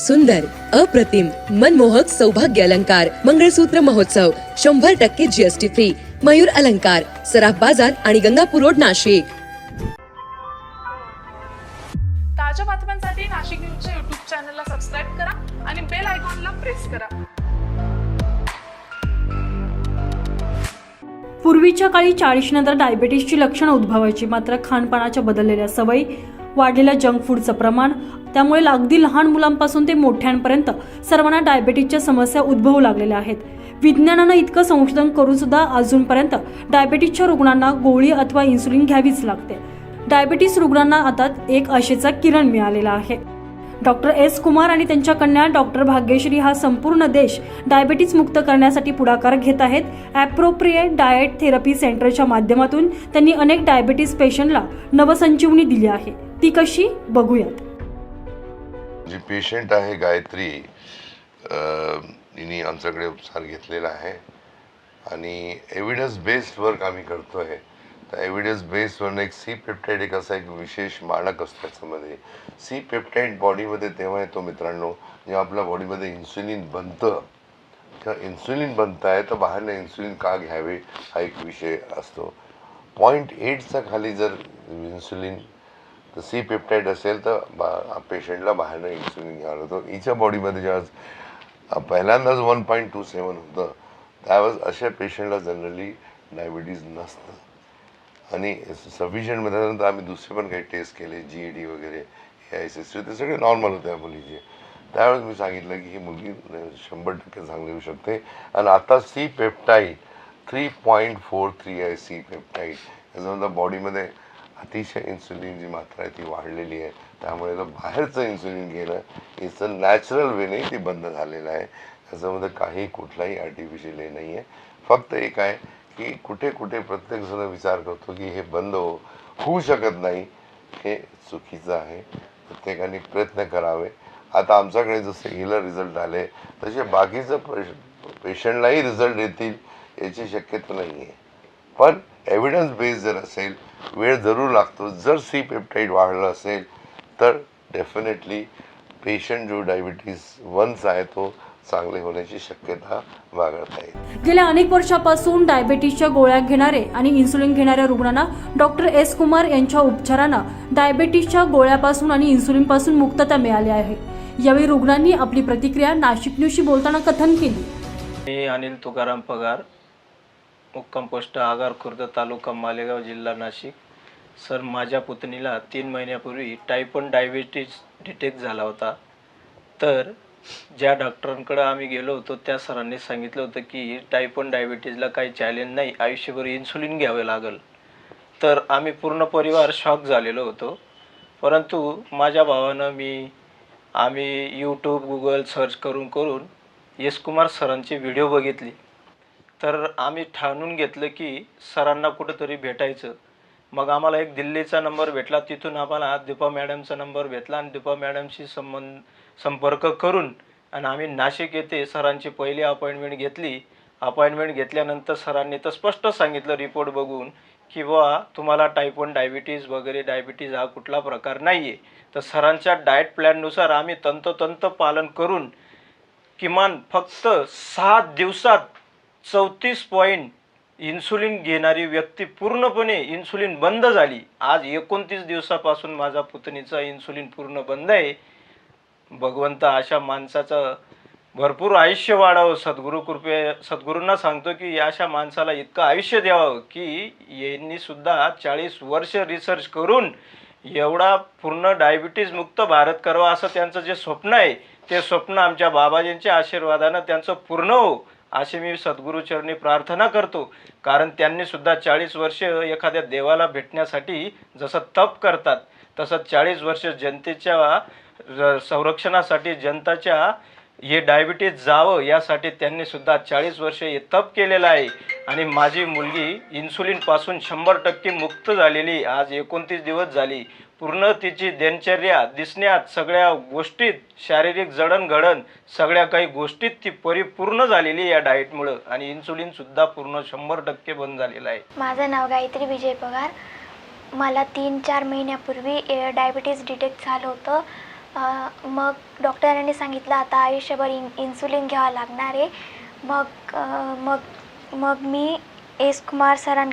सुंदर अप्रतिम मनमोहक सौभाग्य अलंकार मंगळसूत्र महोत्सव शंभर टक्के जीएसटी फ्री मयूर अलंकार सराफ बाजार आणि गंगापूर रोड नाशिक. ताज्या बातम्यांसाठी नाशिक न्यूजच्या युट्यूब चॅनलला सबस्क्राईब करा आणि बेल आयकॉनला प्रेस करा. पूर्वीच्या काळी चाळीसनंतर डायबेटीसची लक्षणं उद्भवायची मात्र खानपानाच्या बदललेल्या सवयी वाढलेल्या जंक फूडचं प्रमाण त्यामुळे अगदी लहान मुलांपासून ते मोठ्यांपर्यंत सर्वांना डायबेटीसच्या समस्या उद्भवू लागलेल्या आहेत. विज्ञानानं इतकं संशोधन करून सुद्धा अजूनपर्यंत डायबेटीसच्या रुग्णांना गोळी अथवा इन्सुलिन घ्यावीच लागते. डायबेटीस रुग्णांना आता एक आशेचा किरण मिळालेला आहे. Doctor S. कुमार आणि त्यांच्या कन्या डॉक्टर भाग्यश्री हा संपूर्ण देश डायबेटीस मुक्त करण्यासाठी पुढाकार घेत आहेत. ॲप्रोप्रिएट डाएट थेरपी सेंटरच्या माध्यमातून त्यांनी अनेक डायबेटीस पेशंटला नवसंजीवनी दिली आहे. ती कशी? बघूयात. जी पेशंट आहे गायत्री तिने आमच्याकडे उपचार घेतलेला आहे. आणि एव्हिडन्स बेस्ड वर्क आम्ही करतो आहे तर एव्हिडन्स बेस्डवरनं एक सी पेप्टाईड एक असा एक विशेष मानक असतो त्याच्यामध्ये. सी पेप्टाईड बॉडीमध्ये तेव्हा येतो मित्रांनो जेव्हा आपल्या बॉडीमध्ये इन्सुलिन बनतं तेव्हा इन्सुलिन बनत आहे तर बाहेरनं इन्सुलिन का घ्यावे हा एक विषय असतो. पॉईंट एटच्या खाली जर इन्सुलिन तर सी पेप्टाईड असेल तर बा पेशंटला बाहेरनं इन्सुलिन घ्यावं लागतं. हिच्या बॉडीमध्ये जेव्हा पहिल्यांदाच वन पॉईंट टू सेवन होतं. त्यावेळेस अशा पेशंटला जनरली डायबिटीज नसतं. आणि सफिशियंट मिळाल्यानंतर आम्ही दुसरे पण काही टेस्ट केले जी ई डी वगैरे ए आय सी ते सगळे नॉर्मल होते या मुलीचे. त्यावेळेस मी सांगितलं की ही मुलगी शंभर टक्के चांगली होऊ शकते. आणि आता C peptide three point four three I C peptide. याचा बॉडीमध्ये अतिशय इन्सुलिन जी मात्रा आहे ती वाढलेली आहे. त्यामुळे तर बाहेरचं इन्सुलिन घेणं याचं नॅचरल वेने ती बंद झालेलं आहे. त्याच्यामध्ये काही कुठलाही आर्टिफिशियल हे नाही आहे फक्त एक आहे की कुठे कुठे प्रत्येकजण विचार करतो की हे बंद हो होऊ शकत नाही. हे चुकीचं आहे. प्रत्येकाने प्रयत्न करावे. आता आमच्याकडे जसे हिला रिझल्ट आले तसे बाकीचं पेश पेशंटलाही रिझल्ट येतील याची शक्यता नाही आहे पण एव्हिडन्स बेस जर असेल वेळ जरूर लागतो. जर सी पेप्टाईड वाढलं असेल तर डेफिनेटली पेशंट जो डायबिटीज वनचा आहे तो चांगले होण्याची शक्यता बाळगता येईल गेल्या अनेक वर्षापासून डायबेटीसच्या गोळ्या घेणारे आणि इन्सुलिन घेणाऱ्या रुग्णांना डॉक्टर एस कुमार यांच्या उपचारानं डायबेटीसच्या गोळ्यापासून आणि इन्सुलिनपासून मुक्तता मिळाली आहे. यावेळी रुग्णांनी आपली प्रतिक्रिया नाशिक न्यूजशी बोलताना कथन केली. मी अनिल तुकाराम पगार मुक्काम पोस्ट आगार खुर्द तालुका मालेगाव जिल्हा नाशिक. सर माझ्या पुतणीला तीन महिन्यापूर्वी टायपन डायबिटीज डिटेक्ट झाला होता. तर ज्या डॉक्टरांकडे आम्ही गेलो होतो त्या सरांनी सांगितलं होतं की टायपन डायबिटीजला काही चॅलेंज नाही आयुष्यभर इन्सुलिन घ्यावं लागेल. तर आम्ही पूर्ण परिवार शॉक झालेलो होतो. परंतु माझ्या भावानं मी आम्ही यूट्यूब गुगल सर्च करून करून यशकुमार सरांची व्हिडिओ बघितली. तर आम्ही ठाणून घेतलं की सरांना कुठंतरी भेटायचं. मग आम्हाला एक दिल्लीचा नंबर भेटला तिथून आम्हाला दीपा मॅडमचा नंबर भेटला आणि दीपा मॅडमशी संबंध संपर्क करून आणि आम्ही नाशिक येथे सरांची पहिली अपॉइंटमेंट घेतली. अपॉइंटमेंट घेतल्यानंतर सरांनी तर स्पष्ट सांगितलं रिपोर्ट बघून की बुवा तुम्हाला टाईप वन डायबिटीज वगैरे डायबिटीज हा कुठला प्रकार नाही आहे तर सरांच्या डाएट प्लॅननुसार आम्ही तंतोतंत पालन करून किमान फक्त सात दिवसात चौतीस पॉईंट इन्सुलिन घेणारी व्यक्ती पूर्णपणे इन्सुलिन बंद झाली. आज एकोणतीस दिवसापासून माझा पुतणीचा इन्सुलिन पूर्ण बंद आहे. भगवंत अशा माणसाचं भरपूर आयुष्य वाढावं. सद्गुरू कृपे सद्गुरूंना सांगतो की अशा माणसाला इतकं आयुष्य द्यावं की यांनी सुद्धा चाळीस वर्ष रिसर्च करून एवढा पूर्ण डायबिटीज मुक्त भारत करावा असं त्यांचं जे स्वप्न आहे ते स्वप्न आमच्या बाबाजींच्या आशीर्वादानं त्यांचं पूर्ण हो. अशी मी सद्गुरूचरणी प्रार्थना करतो. कारण त्यांनी सुद्धा चाळीस वर्ष एखाद्या देवाला भेटण्यासाठी जसं तप करतात तसं चाळीस वर्ष जनतेच्या संरक्षणासाठी जनताच्या हे डायबिटीज जावं यासाठी त्यांनी सुद्धा चाळीस वर्ष हे तप केलेलं आहे. आणि माझी मुलगी इन्सुलिनपासून शंभर टक्के मुक्त झालेली आज एकोणतीस दिवस झाली. पूर्ण तिची दिनचर्या दिसण्यात सगळ्या गोष्टीत शारीरिक जडणघडण सगळ्या काही गोष्टीत ती परिपूर्ण झालेली या डाएटमुळं आणि इन्सुलिनसुद्धा पूर्ण शंभर टक्के बंद झालेलं आहे. माझं नाव गायत्री विजय पगार. मला तीन चार महिन्यापूर्वी ए डायबिटीज डिटेक्ट झालं होतं. मग डॉक्टरांनी सांगितलं आता आयुष्यभर इन इन्सुलिन घ्यावं लागणार आहे. मग मग मग मी एस कुमार सरां